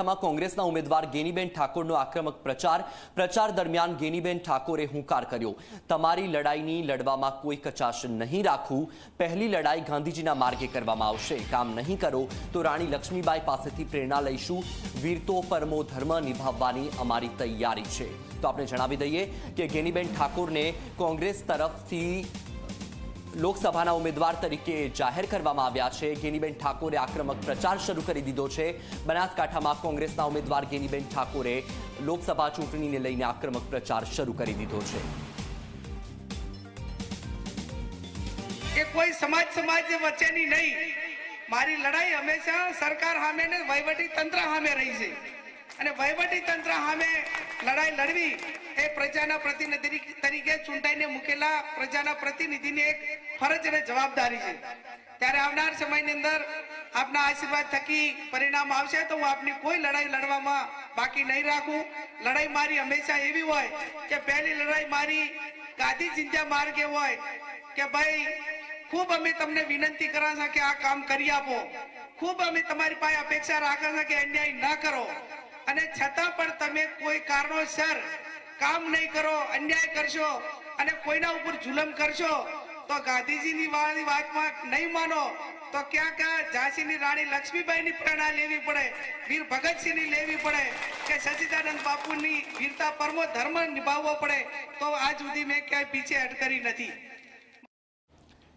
બનાસકાંઠામાં કોંગ્રેસના ઉમેદવાર ગેનીબેન ઠાકોરનો આક્રમક પ્રચાર. પ્રચાર દરમિયાન ગેનીબેન ઠાકોરે હુંકાર કર્યો. તમારી લડાઈની લડવામાં કોઈ કચાશ નહીં રાખવું. પહેલી લડાઈ ગાંધીજીના માર્ગે કરવામાં આવશે. કામ નહીં કરો તો રાણી લક્ષ્મીબાઈ પાસેથી પ્રેરણા લઈશું. વીરતો પરમો ધર્મ નિભાવવાની અમારી તૈયારી છે. તો આપણે જણાવી દઈએ કે ગેનીબેન ઠાકોરને કોંગ્રેસ તરફથી લોકસભાના ઉમેદવાર તરીકે જાહેર કરવામાં આવ્યા છે. ગેનીબેન ઠાકોરે આક્રમક પ્રચાર શરૂ કરી દીધો છે. બનાસકાંઠામાં કોંગ્રેસના ઉમેદવાર ગેનીબેન ઠાકોરે લોકસભા ચૂંટણીને લઈને આક્રમક પ્રચાર શરૂ કરી દીધો છે. કે કોઈ સમાજ સમાજ વચ્ચેની નહીં. મારી લડાઈ હંમેશા સરકાર સામે ને વહીવટી તંત્ર સામે રહી છે. અને વહીવટી તંત્ર સામે લડાઈ લડવી એ પ્રજાના પ્રતિનિધિ તરીકે ચૂંટાઈને મૂકેલા પ્રજાના પ્રતિનિધિની એક ફરજ અને જવાબદારી છે. ત્યારે આવનાર સમયની અંદર આપના આશીર્વાદ થકી પરિણામ આવશે તો હું આપની કોઈ લડાઈ લડવામાં બાકી નહીં રાખું. લડાઈ મારી હંમેશા એવી હોય કે પહેલી લડાઈ મારી ગાંધી ચિંતા માર્ગે હોય કે ભાઈ, ખૂબ અમે તમને વિનંતી કરા છે કે આ કામ કરી આપો. ખૂબ અમે તમારી પાસે અપેક્ષા રાખે છે કે અન્યાય ના કરો. અને છતાં પણ તમે કોઈ કારણોસર કામ નહીં કરો, અન્યાય કરશો અને કોઈના ઉપર જુલમ કરશો, તો ગાંધીજીની વાળી વાતમાં નહીં માનો, તો ક્યાંક ઝાંસીની રાણી લક્ષ્મીબાઈની પ્રેરણા લેવી પડે, વીર ભગતસિંહની લેવી પડે કે સચિદાનંદ બાપુની વીરતા પરમો ધર્મ નિભાવવો પડે, તો આજ સુધી મેં ક્યાંય પીછે અટકરી નથી.